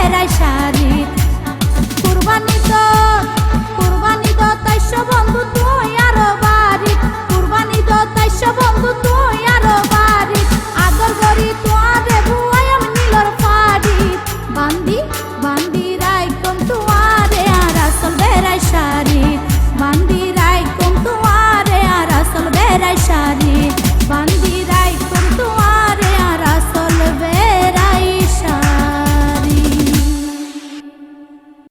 বেড়াই শাড়ি। কুরবানি তো কুরবানি তো বন্ধু তুই আরও বাড়ি। কুরবানি তো বন্ধু তুই আরও বাড়ি। আদর করি তোরে বুয়াই আমি নীলর পাড়ি। বান্দি বান্দি রাই কম তোয়ারে আর আসল বান্দি রাই কম তোয়ারে আর আসল বেড়াই